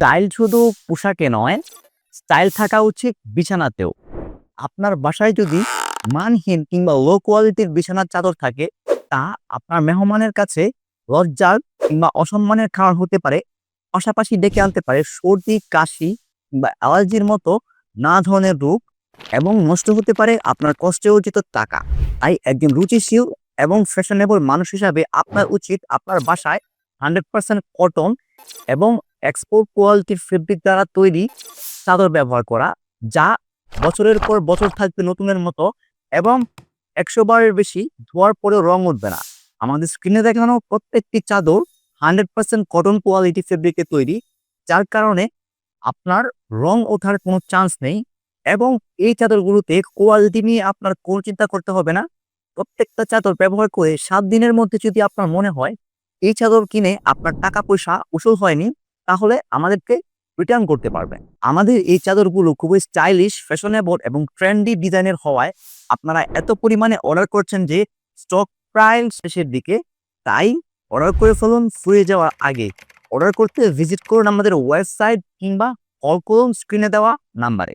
Style শুধু পোশাকে নয়, স্টাইল থাকা উচিত বিছানাতেও। আপনার বাসায় যদি মানহীন কিংবা লো কোয়ালিটির বিছানার চাদর থাকে, তা আপনার মেহমানের কাছে লজ্জার কিংবা অসম্মানের কারণ হতে পারে, পাশাপাশি ডেকে আনতে পারে সর্দি, কাশি কিংবা অ্যালার্জির মতো নানা ধরনের রোগ এবং নষ্ট হতে পারে আপনার কষ্টে অর্জিত টাকা। তাই একজন রুচিশীল এবং ফ্যাশনেবল মানুষ হিসাবে আপনার উচিত আপনার বাসায় হান্ড্রেড পার্সেন্ট কটন এবং এক্সপোর্ট কোয়ালিটির ফেব্রিক দ্বারা তৈরি চাদর ব্যবহার করা, যা বছরের পর বছর থাকবে নতুনের মতো এবং একশো বারের বেশি ধোয়ার পরেও রং উঠবে না। আমাদের স্ক্রিনে দেখানো প্রত্যেকটি চাদর হান্ড্রেড পার্সেন্ট কটন কোয়ালিটি ফেব্রিকে তৈরি, যার কারণে আপনার রং ওঠার কোনো চান্স নেই এবং এই চাদরগুলোতে কোয়ালিটি নিয়ে আপনার কোনো চিন্তা করতে হবে না। প্রত্যেকটা চাদর ব্যবহার করে সাত দিনের মধ্যে যদি আপনার মনে হয়, এই চাদর কিনে আপনার টাকা পয়সা উসুল হয়নি তাহলে আমাদেরকে রিটার্ন করতে পারবেন আমাদের এই চাদরগুলো খুবই স্টাইলিশ ফ্যাশনেবল এবং ট্রেন্ডি ডিজাইনের হওয়ায় আপনারা এত পরিমাণে অর্ডার করছেন যে স্টক প্রায় শেষের দিকে, তাই অর্ডার করে ফেলুন, ফুরিয়ে যাওয়ার আগে। অর্ডার করতে ভিজিট করুন আমাদের ওয়েবসাইট কিংবা কল করুন স্ক্রিনে দেওয়া নাম্বারে